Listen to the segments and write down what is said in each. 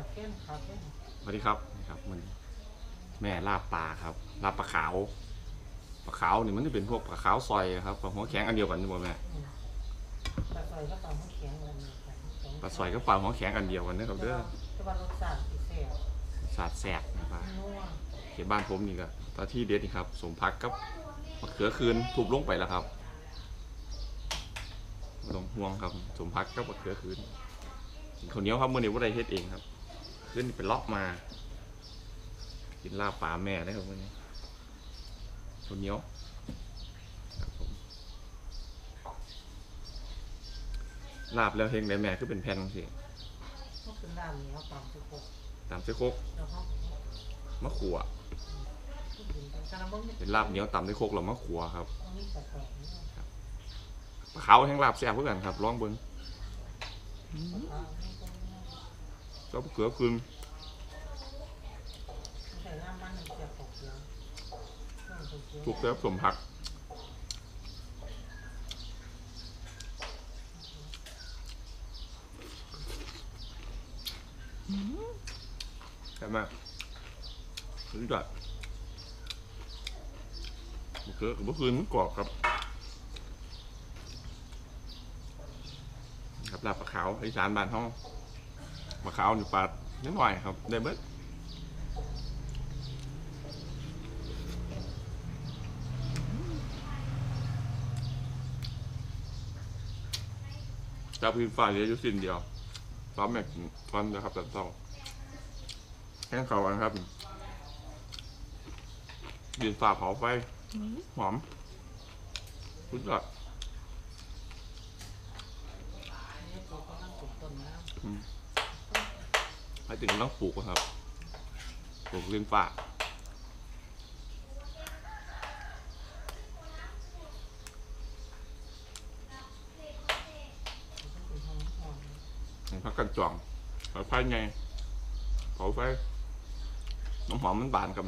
วเข้มครับเข้มสวัสดีครับนี่ครับมันแม่ลาบปลาครับลาบปลาขาวปลาขาวนี่มันจะเป็นพวกปลาขาวซอยครับปลาหัวแข็งอันเดียวกันใช่ไหมแม่ปลาซอยก็ตำให้แข็งเลยปลาซอยกับปลาหัวแข็งอันเดียวกันนะครับเด้อแต่ว่ารสชาติพิเศษสาดแสบนะครับนัวเขตบ้านผมนี่ก็ตอนที่เด็ดนี่ครับสมพักกับมะเขือคืนทุบลงไปแล้วครับไม่ต้องห่วงครับสมพักกับมะเขือคืนกินข้าวเหนียวครับมื่อนี้ว่าได้เฮ็ดเองครับ ขึ้นเป็นล็อกมา กินลาบปลาแม่ได้ครับมื่อนี้ข้าวเหนียวครับผมลาบแล้วเฮงได้แม่คือเป็นแผ่นสิมันเป็นน้ำเหนียวตำสุกตามเส้โคกแล้วเขามะขัวกินไปกระมังนี่เป็นลาบเหนียวตำเส้โคกแล้วมะขัวครับอันนี้แต่แปลกนี่ปลาขาวแห้งลาบแซ่บเพื่อกันครับลองเบิ้ง ก็เขือคืนใส่น้ำมันเสียวถูกแล้วสมผักใช่ไหมสุดยอดเขือกับมะเขือมันกรอบครับครับลาบปลาขาวอีสานบ้านห้อง ปลาขาวอยู่ปลานิดหน่อยครับ ได้เบิดจับพื้นฟ้าเหลืออยู่สิ้นเดียวซ้อมแม็กฟอนนะครับตัดต้องแห้งเขากันครับยืนฝ่าเผาไฟหอมสุดยอด นี่ปลูกกำลังปลูกต้นน้ ให้ ถึงต้องปลูกครับปลูกเลี้ยงฝ่าำเป็นห้องห้องให้พักกันจองเผาไฟไงเผาไฟน้ำหอมมันบานกับ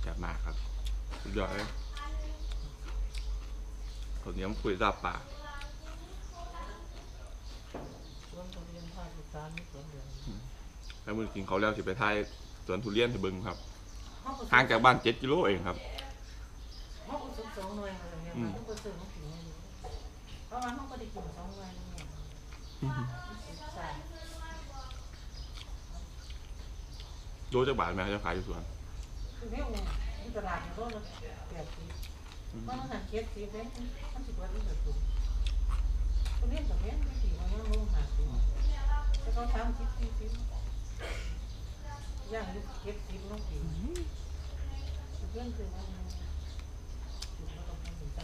แซ่บมาครับสุดยอดเลยคนนี้มันคุยราบปาสวนทุเรียนภาคอีสานนี่สวนเดียว แล้วมือกินเขาวแล้วสิไปทายสวนทุเรียนให้เบิ่งครับห่างจากบ้านเจ็ดกิโลเองครับเขาก็ซื้อสองหน่วยอะไรเงี้ยมันก็ซื้อมากินเพราะว่าเขาก็ได้กินสองหน่วยเนี่ยใช่โลจากบาทแม่จะขายอยู่สวนคือเรื่องที่ตลาดมันก็ละแปดสิบเพราะมันหันเคสสิบเลยมันสิบวันที่จะถูกคนนี้กับแม่ไม่สี่วันนี้ลงหาสิ แต่เขาทำสิบสี่สิบย่างยุคเคสสิบน้องสี่เพื่อนคือว่าจุดเราต้องทำถึงใจ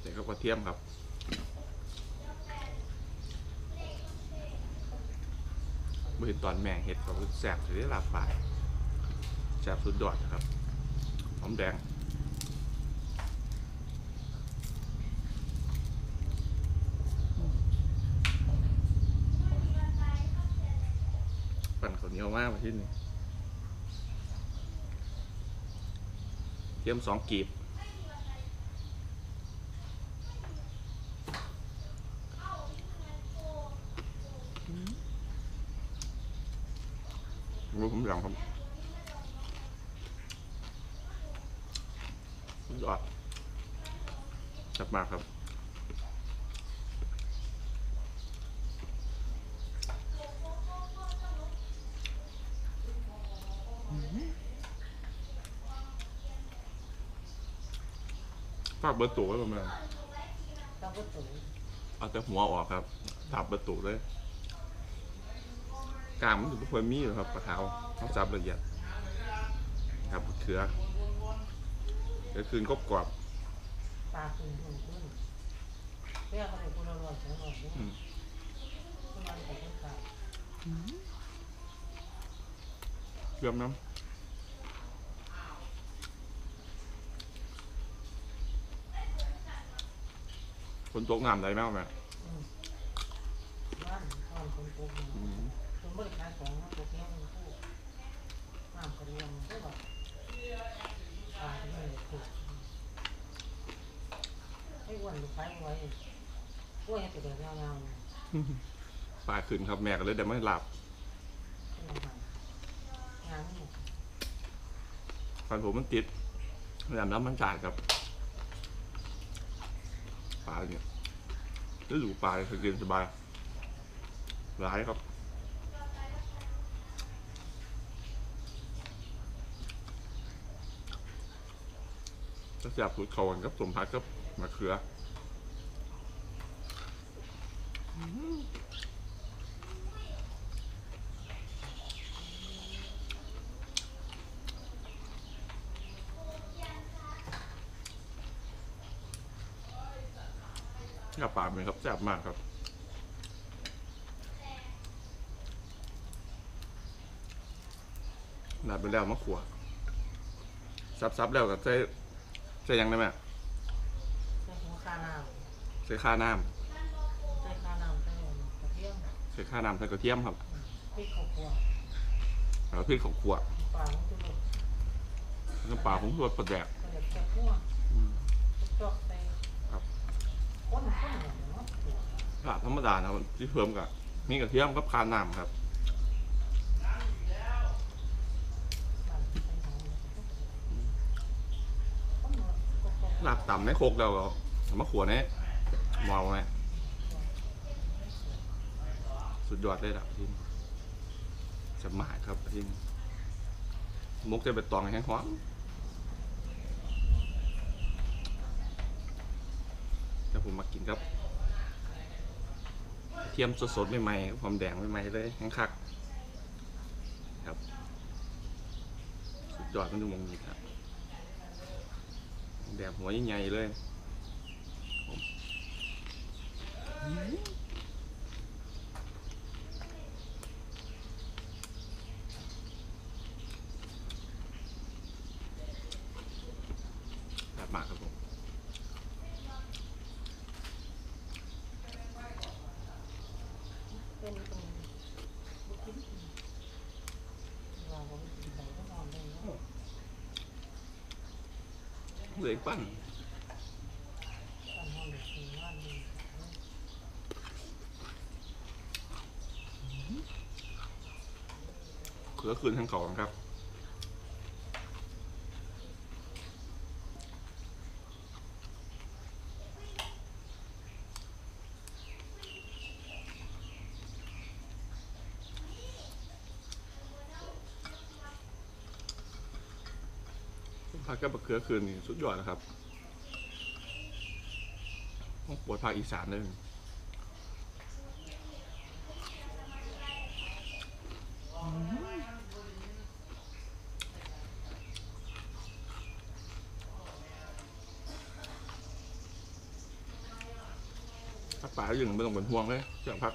แต่ก็กระเทียมครับเมื่อเห็นตอนแม่เห็ดก็แสบจะได้ลาบปายแสบสุดยอดครับหอมแดง ปั่นข้าวเหนียวมากมาที่นี่เทียมสองกีบรู้ผมอย่างครับสุดยอดจับมากครับากเบอร์ตูไว้ประมาณเราก็ตุ๋นเอาแต่หัวออกครับจับเบอร์ตูเลยกลางมันอยู่เพื่อมีอยู่ครับปลาเท้าต้องจับละเอียดครับเขือเดี๋ยวคืนกรอบกรอบปลาคืนคืนคืนเรียกเขาเลยคนละร้อยสองร้อยเนี่ยประมาณแต่ก็ขาดเชื่อมน้ำ คนตกน้ำได้ไหมครับแม่บ้านตอนคนโกงอืมคนบริการของนะโปรแกรมผู้น้ำกระเรียมก็แบบปลาที่ไม่ถูกให้อ้วนหรือไฟไว้กล้วยให้เป็นแบบยาวๆเนี่ยปลาขึ้นครับแม่ก็เลยเดี๋ยวไม่หลับเป็นอาหารงานนี่ฟันผมมันติดแหลมน้ำมันจาดครับปลา เนี่ยฤดูปลาคือกินสบายหลายครับก็จะพูดเขากันกับสมพักกับมะเขือ กับปลาเป็นครับแซ่บมากครับหนาไปแล้วมะขัวซับๆแล้วก็ใส่ใส่หยังได้ไหมใส่หัวคาน้ใส่ข้าน้ำใส่คาน้ำใส่กระเทียมำใส่ข้าน้ำใส่กระเทียมครับพริกข้าวคั่วแล้วพริกของขัวปลาของจุลน้ำปลาของรสประแดกกระเด็ดแค่คั่วจอกใส่ ครับ ข้นข้นอย่างเนาะ ลาบธ รรมดานะครับที่เพิ่มกับมีกระเทียมกับข้าน้ำครับลาบต่ำในโคกเราก็เอามะขัวเนี่ยมาวไหมสุดยอดเลยล่ะทีมจะหมายครับทีมมุกจะเป็นตองแห้งหอมแต่ผมมากินครับ ทียมสดๆใหม่ๆหอมแดงใหม่ๆเลยแห้งคักครับสุดยอดมันดูมองนี้ครับแบบหัวใหญ่ๆเลยมแบบมากครับผม เป็นตรงบุกินเราก็ไม่กินไปก็นอนได้เนาะ เหลืออีกปั้นเขือคืนทั้งเขาครับ พักกับมะเขือคืนนี่สุดยอดนะครับต้องปวดภาคอีสานเลยถ้าป่าอยู่ไม่ต้องเป็นห่วงเลยเสียงพัก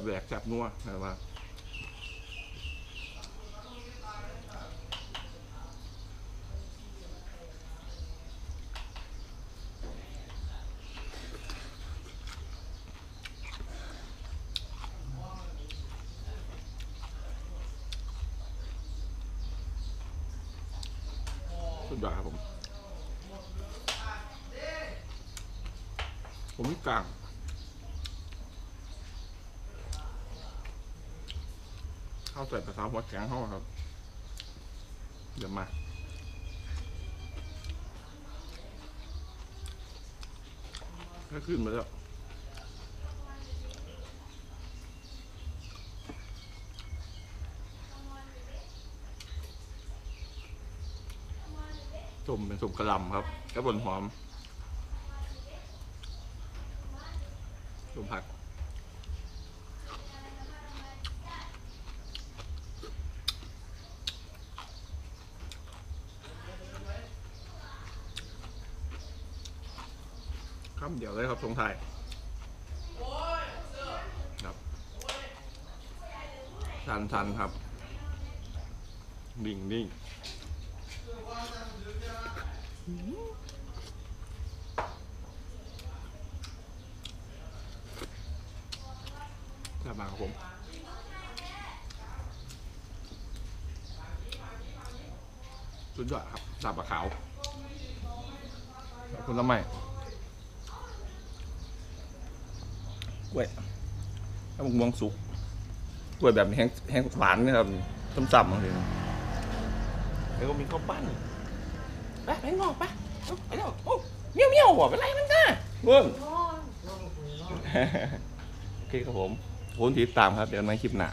บแหลกจับนัวนะว่าสุดยอดครับผม ผมมีกลาง ข้าใส่ภาษาหัวแข็งเขาอะครับ เดี๋ยวมาก็ขึ้นมาแล้วสมเป็นสมกระลำครับกระบนหอมผักคำเดียวเลยครับทรงไทยครับทันทันครับนิ่งนิ่งกลับมาครับผมสุดสุดยอดครับลาบปลาขาวขอบคุณละไม่ กล้วยถ้ามึงมองสุกกล้วยแบบแห้งแห้งหวานนะครับต้มซ้ำเลยแล้วก็มีข้าวปั้นไปไปงอกไปเอาไปแล้วโอ้เมี้ยวเมี้ยวหัวเป็นไรมันจ้าเบิ้งโอ้ยโอ้ยโอ้ยโอเคครับผมผมติดตามครับ เดี๋ยวในคลิปหน้า